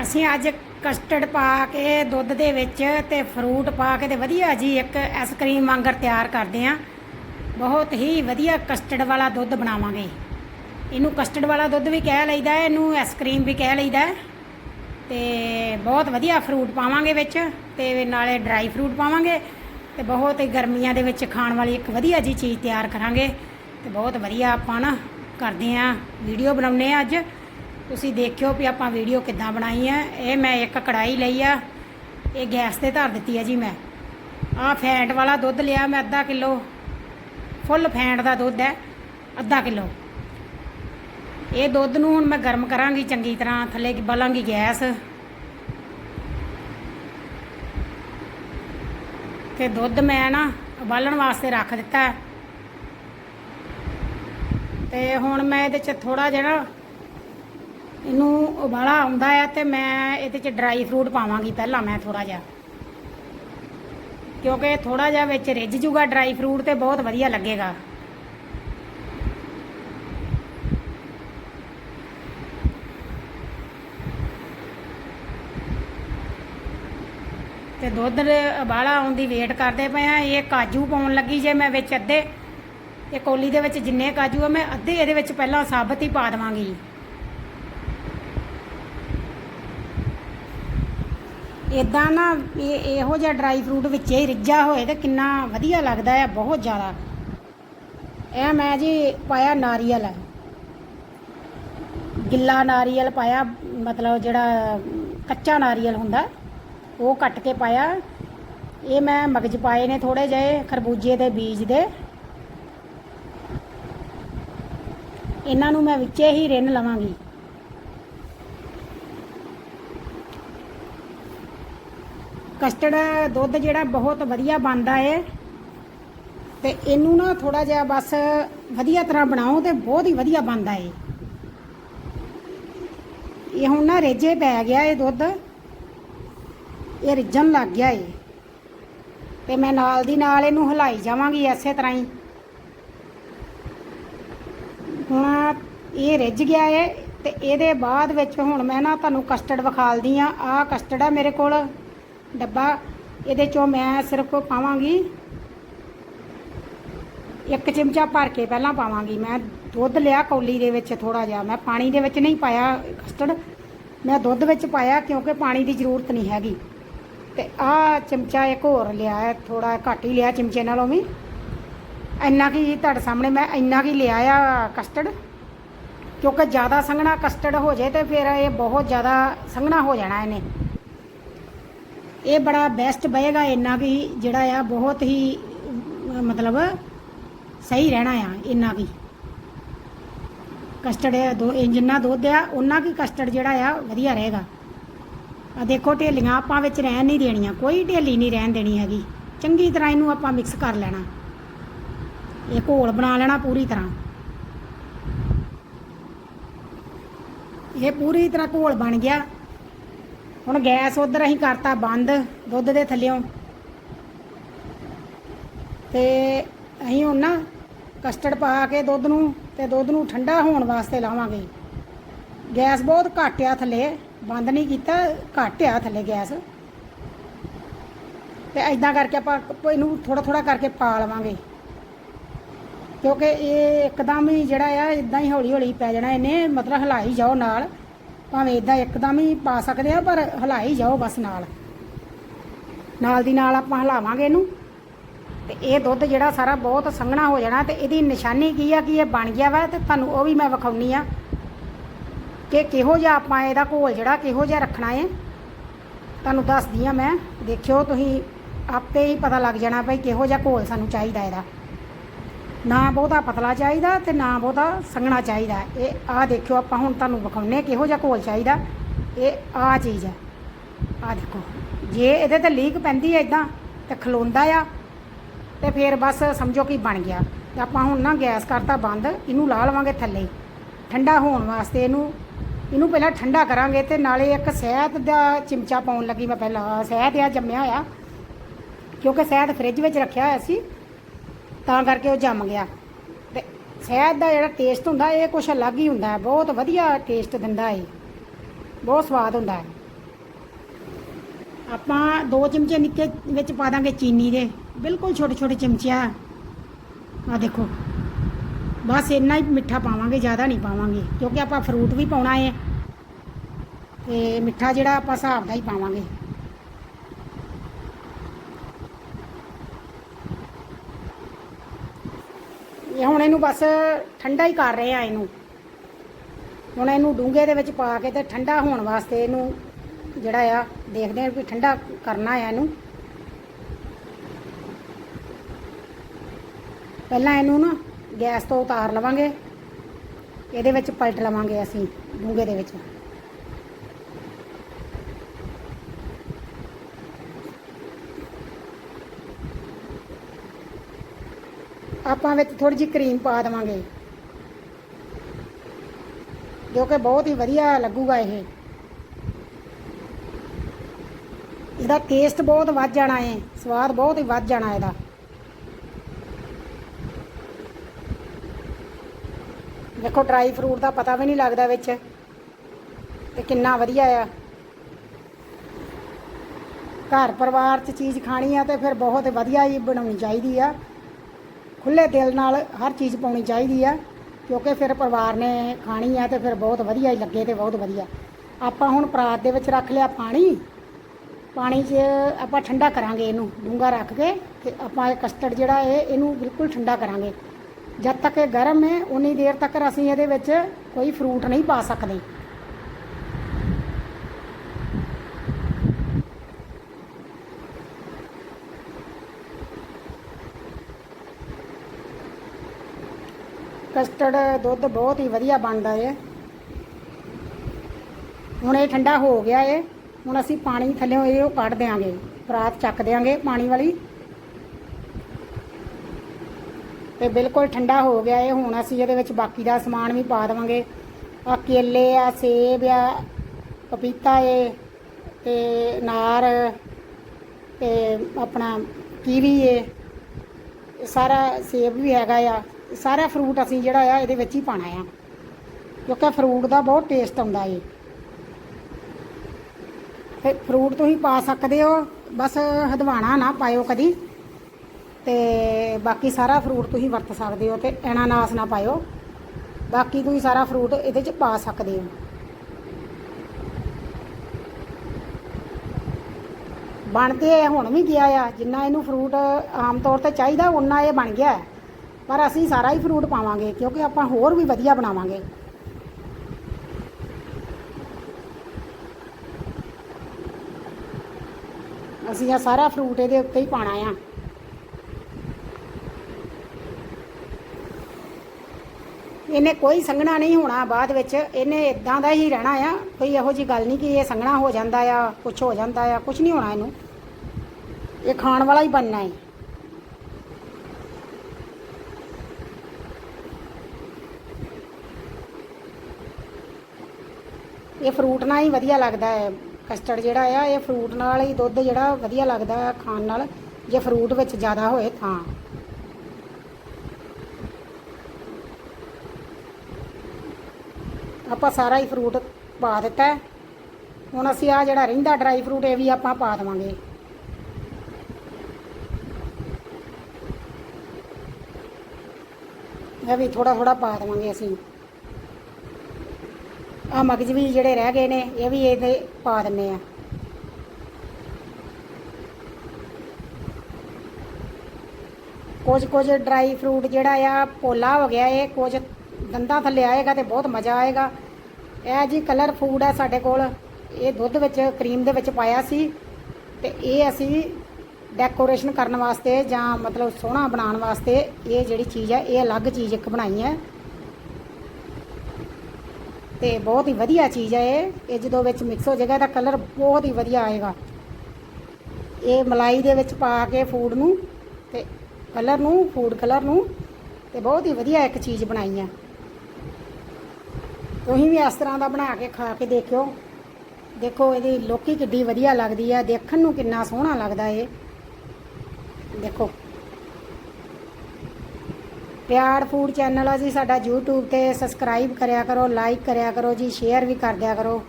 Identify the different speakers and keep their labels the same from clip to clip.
Speaker 1: ਅਸੀਂ ਅੱਜ ਕਸਟਰਡ ਪਾ ਕੇ ਦੁੱਧ ਦੇ ਵਿੱਚ ਤੇ ਫਰੂਟ ਪਾ ਕੇ ਤੇ ਵਧੀਆ ਜੀ ਇੱਕ ਆਈਸਕ੍ਰੀਮ ਵਾਂਗਰ ਤਿਆਰ ਕਰਦੇ ਆਂ ਬਹੁਤ ਹੀ ਵਧੀਆ ਕਸਟਰਡ ਵਾਲਾ ਦੁੱਧ ਬਣਾਵਾਂਗੇ। ਇਹਨੂੰ ਕਸਟਰਡ ਵਾਲਾ ਦੁੱਧ ਵੀ ਕਹਿ ਲਈਦਾ ਹੈ, ਇਹਨੂੰ ਆਈਸਕ੍ਰੀਮ ਵੀ ਕਹਿ ਲਈਦਾ। ਹੈ। ਤੇ ਬਹੁਤ ਵਧੀਆ ਫਰੂਟ ਪਾਵਾਂਗੇ ਵਿੱਚ ਤੇ ਨਾਲੇ ਡਰਾਈ ਫਰੂਟ ਪਾਵਾਂਗੇ ਤੇ ਬਹੁਤ ਹੀ ਗਰਮੀਆਂ ਦੇ ਵਿੱਚ ਖਾਣ ਵਾਲੀ ਇੱਕ ਵਧੀਆ ਜੀ ਚੀਜ਼ ਤਿਆਰ ਕਰਾਂਗੇ। ਤੇ ਬਹੁਤ ਵਧੀਆ ਆਪਾਂ ਨਾ ਕਰਦੇ ਆਂ ਵੀਡੀਓ ਬਣਾਉਨੇ ਆ ਅੱਜ। ਤੁਸੀਂ ਦੇਖਿਓ ਵੀ ਆਪਾਂ ਵੀਡੀਓ ਕਿੱਦਾਂ ਬਣਾਈ ਹੈ ਇਹ ਮੈਂ ਇੱਕ ਕੜਾਈ ਲਈ ਆ। ਇਹ ਗੈਸ ਤੇ ਧਰ ਦਿੱਤੀ ਹੈ ਜੀ ਮੈਂ। ਆਹ ਫੈਂਟ ਵਾਲਾ ਦੁੱਧ ਲਿਆ ਮੈਂ ਅੱਧਾ ਕਿਲੋ। ਫੁੱਲ ਫੈਂਟ ਦਾ ਦੁੱਧ ਹੈ, ਅੱਧਾ ਕਿਲੋ। ਇਹ ਦੁੱਧ ਨੂੰ ਹੁਣ ਮੈਂ ਗਰਮ ਕਰਾਂਗੀ ਚੰਗੀ ਤਰ੍ਹਾਂ, ਥੱਲੇ ਬਲਾਂਗੀ ਗੈਸ। ਤੇ ਦੁੱਧ ਮੈਂ ਨਾ ਉਬਾਲਣ ਵਾਸਤੇ ਰੱਖ ਦਿੱਤਾ। ਹੈ। ਤੇ ਹੁਣ ਮੈਂ ਇਹਦੇ ਚ ਥੋੜਾ ਜਿਹਾ ਇਹਨੂੰ ਉਬਾਲਾ ਆਉਂਦਾ ਹੈ ਤੇ ਮੈਂ ਇਹਦੇ ਚ ਡਰਾਈ ਫਰੂਟ ਪਾਵਾਂਗੀ ਪਹਿਲਾਂ ਮੈਂ ਥੋੜਾ ਜਿਹਾ। ਕਿਉਂਕਿ ਥੋੜਾ ਜਿਹਾ ਵਿੱਚ ਰਿੱਝ ਜੂਗਾ ਡਰਾਈ ਫਰੂਟ ਤੇ ਬਹੁਤ ਵਧੀਆ ਲੱਗੇਗਾ। ਤੇ ਦੁੱਧ ਉਬਾਲਾ ਆਉਣ ਦੀ ਵੇਟ ਕਰਦੇ ਪਏ ਆ। ਇਹ ਕਾਜੂ ਪਾਉਣ ਲੱਗੀ ਜੇ ਮੈਂ ਵਿੱਚ ਅੱਧੇ। ਇਹ ਕੋਲੀ ਦੇ ਵਿੱਚ ਜਿੰਨੇ ਕਾਜੂ ਆ, ਮੈਂ ਅੱਧੇ ਇਹਦੇ ਵਿੱਚ ਪਹਿਲਾਂ ਸਾਬਤ ਹੀ ਪਾ ਦੇਵਾਂਗੀ। ਇਦਾਂ ਨਾ ਇਹ ਇਹੋ ਜਿਹਾ ਡਰਾਈ ਫਰੂਟ ਵਿੱਚ ਹੀ ਰਿੱਝਾ ਹੋਏ ਤੇ ਕਿੰਨਾ ਵਧੀਆ ਲੱਗਦਾ ਹੈ ਬਹੁਤ ਜ਼ਿਆਦਾ। ਇਹ ਮੈਂ ਜੀ ਪਾਇਆ ਨਾਰੀਅਲ। ਗਿੱਲਾ ਨਾਰੀਅਲ ਪਾਇਆ, ਮਤਲਬ ਜਿਹੜਾ ਕੱਚਾ ਨਾਰੀਅਲ ਹੁੰਦਾ, ਉਹ ਕੱਟ ਕੇ ਪਾਇਆ। ਇਹ ਮੈਂ ਮਗਜ ਪਾਏ ਨੇ ਥੋੜੇ ਜਿਹੇ, ਖਰਬੂਜੇ ਦੇ ਬੀਜ ਦੇ। ਇਹਨਾਂ ਨੂੰ ਮੈਂ ਵਿੱਚੇ ਹੀ ਰਿੰਨ ਲਵਾਂਗੀ। ਕਸਟਰਡ ਦੁੱਧ ਜਿਹੜਾ ਬਹੁਤ ਵਧੀਆ ਬਣਦਾ ਏ। ਤੇ ਇਹਨੂੰ ਨਾ ਥੋੜਾ ਜਿਹਾ ਬਸ ਵਧੀਆ ਤਰ੍ਹਾਂ ਬਣਾਓ ਤੇ ਬਹੁਤ ਹੀ ਵਧੀਆ ਬਣਦਾ ਏ। ਇਹ ਹੁਣ ਨਾ ਰੇਜੇ ਪੈ ਗਿਆ ਇਹ ਦੁੱਧ। ਇਹ ਰਿੱਝਣ ਲੱਗ ਗਿਆ ਏ। ਤੇ ਮੈਂ ਨਾਲ ਦੀ ਨਾਲ ਇਹਨੂੰ ਹਿਲਾਈ ਜਾਵਾਂਗੀ ਐਸੇ ਤਰ੍ਹਾਂ ਹੀ। ਹੁਣ ਇਹ ਰਿੱਝ ਗਿਆ ਏ ਤੇ ਇਹਦੇ ਬਾਅਦ ਵਿੱਚ ਹੁਣ ਮੈਂ ਨਾ ਤੁਹਾਨੂੰ ਕਸਟਰਡ ਵਿਖਾਲਦੀ ਆ ਆਹ ਕਸਟਰਡ ਆ ਮੇਰੇ ਕੋਲ। ਡੱਬਾ, ਇਹਦੇ ਚੋਂ ਮੈਂ ਸਿਰਫ ਪਾਵਾਂਗੀ ਇੱਕ ਚਮਚਾ ਭਰ ਕੇ ਪਹਿਲਾਂ ਪਾਵਾਂਗੀ। ਮੈਂ ਦੁੱਧ ਲਿਆ ਕੌਲੀ ਦੇ ਵਿੱਚ ਥੋੜਾ ਜਿਹਾ। ਮੈਂ ਪਾਣੀ ਦੇ ਵਿੱਚ ਨਹੀਂ ਪਾਇਆ ਕਸਟਰਡ ਮੈਂ ਦੁੱਧ ਵਿੱਚ ਪਾਇਆ ਕਿਉਂਕਿ ਪਾਣੀ ਦੀ ਜ਼ਰੂਰਤ ਨਹੀਂ ਹੈਗੀ। ਤੇ ਆਹ ਚਮਚਾ ਇੱਕ ਹੋਰ ਲਿਆ ਹੈ ਥੋੜਾ ਘੱਟ ਹੀ ਲਿਆ ਚਮਚੇ ਨਾਲੋਂ ਵੀ। ਇੰਨਾ ਕੀ ਤੁਹਾਡੇ ਸਾਹਮਣੇ ਮੈਂ ਇੰਨਾ ਕੀ ਲਿਆ ਆ ਕਸਟਰਡ ਕਿਉਂਕਿ ਜ਼ਿਆਦਾ ਸੰਘਣਾ ਕਸਟਰਡ ਹੋ ਜਾਏ ਤੇ ਫਿਰ ਇਹ ਬਹੁਤ ਜ਼ਿਆਦਾ ਸੰਘਣਾ ਹੋ ਜਾਣਾ ਇਹਨੇ। ਇਹ ਬੜਾ ਬੈਸਟ ਬਹੇਗਾ ਇੰਨਾ ਵੀ ਜਿਹੜਾ ਆ ਬਹੁਤ ਹੀ, ਮਤਲਬ ਸਹੀ ਰਹਿਣਾ ਆ ਇੰਨਾ ਵੀ। ਕਸਟਰਡ ਦੋ ਜਿੰਨਾ ਦੁੱਧ ਆ ਉਹਨਾਂ ਕੀ ਕਸਟਰਡ ਜਿਹੜਾ ਆ ਵਧੀਆ ਰਹੇਗਾ। ਆ ਦੇਖੋ ਢੇਲੀਆਂ ਆਪਾਂ ਵਿੱਚ ਰਹਿਣ ਨਹੀਂ ਦੇਣੀਆਂ, ਕੋਈ ਢੇਲੀ ਨਹੀਂ ਰਹਿਣ ਦੇਣੀ ਹੈਗੀ। ਚੰਗੀ ਤਰ੍ਹਾਂ ਇਹਨੂੰ ਆਪਾਂ ਮਿਕਸ ਕਰ ਲੈਣਾ। ਇਹ ਘੋਲ ਬਣਾ ਲੈਣਾ ਪੂਰੀ ਤਰ੍ਹਾਂ। ਇਹ ਪੂਰੀ ਤਰ੍ਹਾਂ ਘੋਲ ਬਣ ਗਿਆ। ਹੁਣ ਗੈਸ ਉਧਰ ਅਸੀਂ ਕਰਤਾ ਬੰਦ, ਦੁੱਧ ਦੇ ਥੱਲਿਓਂ। ਤੇ ਅਸੀਂ ਹੁਣ ਨਾ ਕਸਟਰਡ ਪਾ ਕੇ ਦੁੱਧ ਨੂੰ, ਤੇ ਦੁੱਧ ਨੂੰ ਠੰਡਾ ਹੋਣ ਵਾਸਤੇ ਲਾਵਾਂਗੇ। ਗੈਸ ਬਹੁਤ ਘੱਟ ਆ ਥੱਲੇ, ਬੰਦ ਨਹੀਂ ਕੀਤਾ, ਘੱਟ ਆ ਥੱਲੇ ਗੈਸ। ਤੇ ਐਦਾਂ ਕਰਕੇ ਆਪਾਂ ਇਹਨੂੰ ਥੋੜਾ ਥੋੜਾ ਕਰਕੇ ਪਾ ਲਵਾਂਗੇ ਕਿਉਂਕਿ ਇਹ ਇੱਕਦਮ ਹੀ ਜਿਹੜਾ ਆ ਇਦਾਂ ਹੀ ਹੌਲੀ ਹੌਲੀ ਪੈ ਜਾਣਾ ਇਹਨੇ, ਮਤਲਬ ਹਿਲਾਈ ਜਾਓ ਨਾਲ। ਭਾਵੇਂ ਇਦਾਂ ਇੱਕਦਮ ਹੀ ਪਾ ਸਕਦੇ ਆ, ਪਰ ਹਿਲਾਈ ਜਾਓ ਬਸ ਨਾਲ। ਨਾਲ ਦੀ ਨਾਲ ਆਪਾਂ ਹਿਲਾਵਾਂਗੇ ਇਹਨੂੰ। ਤੇ ਇਹ ਦੁੱਧ ਜਿਹੜਾ ਸਾਰਾ ਬਹੁਤ ਸੰਘਣਾ ਹੋ ਜਾਣਾ ਤੇ ਇਹਦੀ ਨਿਸ਼ਾਨੀ ਕੀ ਆ, ਕਿ ਇਹ ਬਣ ਗਿਆ ਵਾ ਤੇ ਤੁਹਾਨੂੰ ਉਹ ਵੀ ਮੈਂ ਵਿਖਾਉਣੀ ਆ ਕਿ ਕਿਹੋ ਜਿਹਾ ਆਪਾਂ ਇਹਦਾ ਘੋਲ ਜਿਹੜਾ ਕਿਹੋ ਜਿਹਾ ਰੱਖਣਾ ਹੈ ਤੁਹਾਨੂੰ ਦੱਸਦੀ ਆ ਮੈਂ। ਦੇਖਿਓ ਤੁਸੀਂ, ਆਪੇ ਹੀ ਪਤਾ ਲੱਗ ਜਾਣਾ ਭਈ ਕਿਹੋ ਜਿਹਾ ਘੋਲ ਸਾਨੂੰ ਚਾਹੀਦਾ ਇਹਦਾ। ਨਾ ਬਹੁਤਾ ਪਤਲਾ ਚਾਹੀਦਾ ਤੇ ਨਾ ਬਹੁਤਾ ਸੰਘਣਾ ਚਾਹੀਦਾ। ਇਹ ਆਹ ਦੇਖਿਓ ਆਪਾਂ ਹੁਣ ਤੁਹਾਨੂੰ ਵਿਖਾਉਨੇ ਕਿਹੋ ਜਿਹਾ ਘੋਲ ਚਾਹੀਦਾ। ਇਹ ਆਹ ਚੀਜ਼ ਹੈ। ਆਹ ਦੇਖੋ, ਜੇ ਇਹਦੇ ਤੇ ਲੀਕ ਪੈਂਦੀ ਹੈ ਇਦਾਂ ਤੇ ਖਲੋਂਦਾ ਆ ਤੇ ਫਿਰ ਬਸ ਸਮਝੋ ਕਿ ਬਣ ਗਿਆ। ਤੇ ਆਪਾਂ ਹੁਣ ਨਾ ਗੈਸ ਕਰਤਾ ਬੰਦ, ਇਹਨੂੰ ਲਾ ਲਵਾਂਗੇ ਥੱਲੇ। ਠੰਡਾ ਹੋਣ ਵਾਸਤੇ ਇਹਨੂੰ ਇਹਨੂੰ ਪਹਿਲਾਂ ਠੰਡਾ ਕਰਾਂਗੇ ਤੇ ਨਾਲੇ ਇੱਕ ਸ਼ਹਿਦ ਦਾ ਚਮਚਾ ਪਾਉਣ ਲੱਗੀ ਮੈਂ ਪਹਿਲਾਂ। ਸ਼ਹਿਦ ਆ, ਜੰਮਿਆ ਹੋਇਆ ਕਿਉਂਕਿ ਸ਼ਹਿਦ ਫ੍ਰਿਜ ਵਿੱਚ ਰੱਖਿਆ ਹੋਇਆ ਸੀ ਤਾਂ ਕਰਕੇ ਉਹ ਜੰਮ ਗਿਆ। ਤੇ ਸ਼ਹਿਦ ਦਾ ਜਿਹੜਾ ਟੇਸਟ ਹੁੰਦਾ, ਇਹ ਕੁਛ ਅਲੱਗ ਹੀ ਹੁੰਦਾ ਬਹੁਤ ਵਧੀਆ ਟੇਸਟ ਦਿੰਦਾ ਹੈ ਬਹੁਤ ਸਵਾਦ ਹੁੰਦਾ ਹੈ। ਆਪਾਂ ਦੋ ਚਮਚੇ ਨਿੱਕੇ ਵਿੱਚ ਪਾ ਦਾਂਗੇ ਚੀਨੀ ਦੇ। ਬਿਲਕੁਲ ਛੋਟੇ ਛੋਟੇ ਚਮਚਿਆ। ਆ ਦੇਖੋ। ਬਸ ਇੰਨਾ ਹੀ ਮਿੱਠਾ ਪਾਵਾਂਗੇ, ਜ਼ਿਆਦਾ ਨਹੀਂ ਪਾਵਾਂਗੇ। ਕਿਉਂਕਿ ਆਪਾਂ ਫਰੂਟ ਵੀ ਪਾਉਣਾ ਹੈ ਤੇ ਮਿੱਠਾ ਜਿਹੜਾ ਆਪਾਂ ਹਿਸਾਬ ਦਾ ਹੀ ਪਾਵਾਂਗੇ। ਇਹ ਹੁਣ ਇਹਨੂੰ ਬਸ ਠੰਡਾ ਹੀ ਕਰ ਰਹੇ ਆ ਇਹਨੂੰ। ਹੁਣ ਇਹਨੂੰ ਡੂੰਘੇ ਦੇ ਵਿੱਚ ਪਾ ਕੇ ਤੇ ਠੰਡਾ ਹੋਣ ਵਾਸਤੇ ਇਹਨੂੰ ਜਿਹੜਾ ਆ, ਦੇਖਦੇ ਆ ਵੀ ਠੰਡਾ ਕਰਨਾ ਆ ਇਹਨੂੰ। ਪਹਿਲਾਂ ਇਹਨੂੰ ਨਾ ਗੈਸ ਤੋਂ ਉਤਾਰ ਲਵਾਂਗੇ। ਇਹਦੇ ਵਿੱਚ ਪਲਟ ਲਵਾਂਗੇ ਅਸੀਂ, ਡੂੰਘੇ ਦੇ ਵਿੱਚ। ਆਪਾਂ ਵਿੱਚ ਥੋੜੀ ਜਿਹੀ ਕਰੀਮ ਪਾ ਦੇਵਾਂਗੇ। ਜੋ ਕਿ ਬਹੁਤ ਹੀ ਵਧੀਆ ਲੱਗੂਗਾ ਇਹ। ਇਹਦਾ ਟੇਸਟ ਬਹੁਤ ਵੱਧ ਜਾਣਾ ਹੈ ਸਵਾਦ ਬਹੁਤ ਹੀ ਵੱਧ ਜਾਣਾ ਇਹਦਾ। ਦੇਖੋ ਡਰਾਈ ਫਰੂਟ ਦਾ ਪਤਾ ਵੀ ਨਹੀਂ ਲੱਗਦਾ ਵਿੱਚ ਤੇ ਕਿੰਨਾ ਵਧੀਆ ਆ। ਘਰ ਪਰਿਵਾਰ 'ਚ ਚੀਜ਼ ਖਾਣੀ ਆ ਤੇ ਫਿਰ ਬਹੁਤ ਵਧੀਆ ਹੀ ਬਣਾਉਣੀ ਚਾਹੀਦੀ ਆ। ਖੁੱਲੇ ਦਿਲ ਨਾਲ ਹਰ ਚੀਜ਼ ਪਾਉਣੀ ਚਾਹੀਦੀ ਆ, ਕਿਉਂਕਿ ਫਿਰ ਪਰਿਵਾਰ ਨੇ ਖਾਣੀ ਆ ਤੇ ਫਿਰ ਬਹੁਤ ਵਧੀਆ ਹੀ ਲੱਗੇ ਤੇ ਬਹੁਤ ਵਧੀਆ। ਆਪਾਂ ਹੁਣ ਪਰਾਤ ਦੇ ਵਿੱਚ ਰੱਖ ਲਿਆ ਪਾਣੀ ਪਾਣੀ 'ਚ ਆਪਾਂ ਠੰਡਾ ਕਰਾਂਗੇ ਇਹਨੂੰ, ਡੂੰਘਾ ਰੱਖ ਕੇ ਤੇ ਆਪਾਂ ਇਹ ਕਸਟਰਡ ਜਿਹੜਾ ਹੈ ਇਹਨੂੰ ਬਿਲਕੁਲ ਠੰਡਾ ਕਰਾਂਗੇ। ਜਦ ਤੱਕ ਇਹ ਗਰਮ ਹੈ, ਉਨੀ ਦੇਰ ਤੱਕ ਅਸੀਂ ਇਹਦੇ ਵਿੱਚ ਕੋਈ ਫਰੂਟ ਨਹੀਂ ਪਾ ਸਕਦੇ। ਕਸਟਰਡ ਦੁੱਧ ਬਹੁਤ ਹੀ ਵਧੀਆ ਬਣਦਾ ਹੈ ਹੁਣ ਇਹ ਠੰਡਾ ਹੋ ਗਿਆ ਏ। ਹੁਣ ਅਸੀਂ ਪਾਣੀ ਥੱਲੇੋਂ ਇਹ ਉਹ ਕੱਢ ਦਿਆਂਗੇ। ਪਰਾਤ ਚੱਕ ਦਿਆਂਗੇ ਪਾਣੀ ਵਾਲੀ। ਤੇ ਬਿਲਕੁਲ ਠੰਡਾ ਹੋ ਗਿਆ ਏ। ਹੁਣ ਅਸੀਂ ਇਹਦੇ ਵਿੱਚ ਬਾਕੀ ਦਾ ਸਮਾਨ ਵੀ ਪਾ ਦੇਵਾਂਗੇ। ਆ ਕੇਲੇ ਆ, ਸੇਬ ਆ, ਪਪੀਤਾ ਏ, ਤੇ ਨਾਰ ਤੇ ਆਪਣਾ ਕੀਵੀ ਏ। ਸਾਰਾ ਸੇਬ ਵੀ ਹੈਗਾ ਆ। ਸਾਰਾ ਫਰੂਟ ਅਸੀਂ ਜਿਹੜਾ ਆ ਇਹਦੇ ਵਿੱਚ ਹੀ ਪਾਣਾ ਆ। ਕਿਉਂਕਿ ਫਰੂਟ ਦਾ ਬਹੁਤ ਟੇਸਟ ਆਉਂਦਾ ਏ। ਤੇ ਫਰੂਟ ਤੁਸੀਂ ਪਾ ਸਕਦੇ ਹੋ, ਬਸ ਹਦਵਾਣਾ ਨਾ ਪਾਇਓ ਕਦੀ। ਤੇ ਬਾਕੀ ਸਾਰਾ ਫਰੂਟ ਤੁਸੀਂ ਵਰਤ ਸਕਦੇ ਹੋ ਤੇ ਐਨਾਨਾਸ ਨਾ ਪਾਇਓ। ਬਾਕੀ ਤੁਸੀਂ ਸਾਰਾ ਫਰੂਟ ਇਹਦੇ ਚ ਪਾ ਸਕਦੇ ਹੋ। ਬਣ ਤੇ ਹੁਣ ਵੀ ਗਿਆ ਆ, ਜਿੰਨਾ ਇਹਨੂੰ ਫਰੂਟ ਆਮ ਤੌਰ ਤੇ ਚਾਹੀਦਾ ਉਨਾ ਇਹ ਬਣ ਗਿਆ। ਪਰ ਅਸੀਂ ਸਾਰਾ ਹੀ ਫਰੂਟ ਪਾਵਾਂਗੇ, ਕਿਉਂਕਿ ਆਪਾਂ ਹੋਰ ਵੀ ਵਧੀਆ ਬਣਾਵਾਂਗੇ। ਅਸੀਂ ਆ ਸਾਰਾ ਫਰੂਟ ਇਹਦੇ ਉੱਤੇ ਹੀ ਪਾਣਾ ਆ। ਇਹਨੇ ਕੋਈ ਸੰਘਣਾ ਨਹੀਂ ਹੋਣਾ ਬਾਅਦ ਵਿੱਚ, ਇਹਨੇ ਇਦਾਂ ਦਾ ਹੀ ਰਹਿਣਾ ਆ, ਕੋਈ ਇਹੋ ਜੀ ਗੱਲ ਨਹੀਂ ਕਿ ਇਹ ਸੰਘਣਾ ਹੋ ਜਾਂਦਾ ਆ ਕੁਝ ਹੋ ਜਾਂਦਾ ਆ ਕੁਝ ਨਹੀਂ ਹੋਣਾ ਇਹਨੂੰ। ਇਹ ਖਾਣ ਵਾਲਾ ਹੀ ਬਣਨਾ ਹੈ ਇਹ ਫਰੂਟ ਨਾਲ ਹੀ ਵਧੀਆ ਲੱਗਦਾ ਹੈ। ਕਸਟਰਡ ਜਿਹੜਾ ਆ, ਇਹ ਫਰੂਟ ਨਾਲ ਹੀ ਦੁੱਧ ਜਿਹੜਾ ਵਧੀਆ ਲੱਗਦਾ ਹੈ ਖਾਣ ਨਾਲ। ਜੇ ਫਰੂਟ ਵਿੱਚ ਜ਼ਿਆਦਾ ਹੋਏ ਤਾਂ। ਆਪਾਂ ਸਾਰਾ ਹੀ ਫਰੂਟ ਪਾ ਦਿੱਤਾ ਹੁਣ ਅਸੀਂ ਆ ਜਿਹੜਾ ਰਹਿੰਦਾ ਡਰਾਈ ਫਰੂਟ ਇਹ ਵੀ ਆਪਾਂ ਪਾ ਦੇਵਾਂਗੇ। ਇਹ ਵੀ ਥੋੜਾ ਥੋੜਾ ਪਾ ਦੇਵਾਂਗੇ ਅਸੀਂ। ਆ ਮਗਜ ਵੀ ਜਿਹੜੇ ਰਹਿ ਗਏ ਨੇ, ਇਹ ਵੀ ਇਹਦੇ ਪਾ ਦਿੰਨੇ ਆ। ਕੁਝ ਕੁਝ ਡਰਾਈ ਫਰੂਟ ਜਿਹੜਾ ਆ, ਪੋਲਾ ਹੋ ਗਿਆ ਇਹ ਕੁਝ ਦੰਦਾਂ ਥੱਲੇ ਆਏਗਾ ਤੇ ਬਹੁਤ ਮਜ਼ਾ ਆਏਗਾ। ਇਹ ਜੀ ਕਲਰ ਫੂਡ ਹੈ ਸਾਡੇ ਕੋਲ। ਇਹ ਦੁੱਧ ਵਿੱਚ ਕਰੀਮ ਦੇ ਵਿੱਚ ਪਾਇਆ ਸੀ ਤੇ ਇਹ ਅਸੀਂ ਡੈਕੋਰੇਸ਼ਨ ਕਰਨ ਵਾਸਤੇ ਜਾਂ ਮਤਲਬ ਸੋਹਣਾ ਬਣਾਉਣ ਵਾਸਤੇ ਇਹ ਜਿਹੜੀ ਚੀਜ਼ ਹੈ ਇਹ ਅਲੱਗ ਚੀਜ਼ ਇੱਕ ਬਣਾਈ ਹੈ ਤੇ ਬਹੁਤ ਹੀ ਵਧੀਆ ਚੀਜ਼ ਹੈ ਇਹ। ਇਹ ਜਦੋਂ ਵਿੱਚ ਮਿਕਸ ਹੋ ਜਾਏਗਾ ਇਹਦਾ ਕਲਰ ਬਹੁਤ ਹੀ ਵਧੀਆ ਆਏਗਾ। ਇਹ ਮਲਾਈ ਦੇ ਵਿੱਚ ਪਾ ਕੇ ਫੂਡ ਨੂੰ ਤੇ ਕਲਰ ਨੂੰ ਫੂਡ ਕਲਰ ਨੂੰ ਤੇ ਬਹੁਤ ਹੀ ਵਧੀਆ ਇੱਕ ਚੀਜ਼ ਬਣਾਈ ਆ ਤੁਸੀਂ ਵੀ ਇਸ ਤਰ੍ਹਾਂ ਦਾ ਬਣਾ ਕੇ ਖਾ ਕੇ ਦੇਖਿਓ। ਦੇਖੋ ਇਹਦੀ ਲੋਕੀ ਕਿੱਡੀ ਵਧੀਆ ਲੱਗਦੀ ਆ ਦੇਖਣ ਨੂੰ ਕਿੰਨਾ ਸੋਹਣਾ ਲੱਗਦਾ ਇਹ। ਦੇਖੋ। ਪਿਆਰ ਫੂਡ ਚੈਨਲ ਆ ਜੀ, ਸਾਡਾ YouTube ਤੇ ਸਬਸਕ੍ਰਾਈਬ ਕਰਿਆ ਕਰੋ ਲਾਈਕ ਕਰਿਆ ਕਰੋ ਜੀ ਸ਼ੇਅਰ ਵੀ ਕਰ ਦਿਆ ਕਰੋ।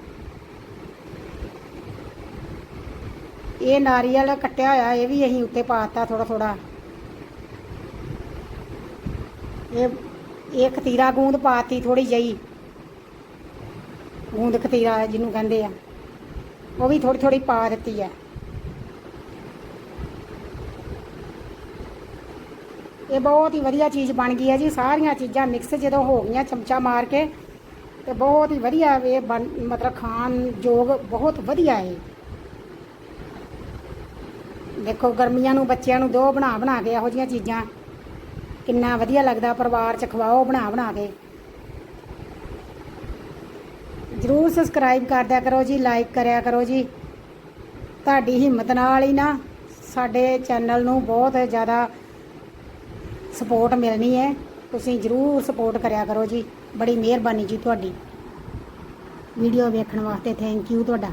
Speaker 1: ਇਹ ਨਾਰੀਅਲ ਕੱਟਿਆ ਹੋਇਆ, ਇਹ ਵੀ ਅਸੀਂ ਉੱਤੇ ਪਾਤਾ ਥੋੜਾ ਥੋੜਾ ਇਹ ਇਹ ਖਤੀਰਾ ਗੂੰਦ ਪਾਤੀ ਥੋੜੀ ਜਿਹੀ। ਗੂੰਦ ਖਤੀਰਾ ਜਿਹਨੂੰ ਕਹਿੰਦੇ ਆ, ਉਹ ਵੀ ਥੋੜੀ ਥੋੜੀ ਪਾ ਦਿੱਤੀ ਹੈ ਇਹ ਬਹੁਤ ਹੀ ਵਧੀਆ ਚੀਜ਼ ਬਣ ਗਈ ਹੈ ਜੀ। ਸਾਰੀਆਂ ਚੀਜ਼ਾਂ ਮਿਕਸ ਜਦੋਂ ਹੋ ਗਈਆਂ ਚਮਚਾ ਮਾਰ ਕੇ, ਤੇ ਬਹੁਤ ਹੀ ਵਧੀਆ ਇਹ ਬਣ, ਮਤਲਬ ਖਾਣ ਯੋਗ ਬਹੁਤ ਵਧੀਆ ਹੈ। ਦੇਖੋ, ਗਰਮੀਆਂ ਨੂੰ, ਬੱਚਿਆਂ ਨੂੰ ਦੋ ਬਣਾ ਬਣਾ ਕੇ ਇਹੋ ਜਿਹੀਆਂ ਚੀਜ਼ਾਂ, ਕਿੰਨਾ ਵਧੀਆ ਲੱਗਦਾ ਪਰਿਵਾਰ ਚ ਖਵਾਓ ਬਣਾ ਬਣਾ ਕੇ। ਜਰੂਰ ਸਬਸਕ੍ਰਾਈਬ ਕਰਦਿਆ ਕਰੋ ਜੀ ਲਾਈਕ ਕਰਿਆ ਕਰੋ ਜੀ। ਤੁਹਾਡੀ ਹਿੰਮਤ ਨਾਲ ਹੀ ਨਾ ਸਾਡੇ ਚੈਨਲ ਨੂੰ ਬਹੁਤ ਜ਼ਿਆਦਾ ਸਪੋਰਟ ਮਿਲਣੀ ਹੈ, ਤੁਸੀਂ ਜਰੂਰ ਸਪੋਰਟ ਕਰਿਆ ਕਰੋ ਜੀ। ਬੜੀ ਮਿਹਰਬਾਨੀ ਜੀ ਤੁਹਾਡੀ। ਵੀਡੀਓ ਵੇਖਣ ਵਾਸਤੇ ਥੈਂਕ ਯੂ ਤੁਹਾਡਾ।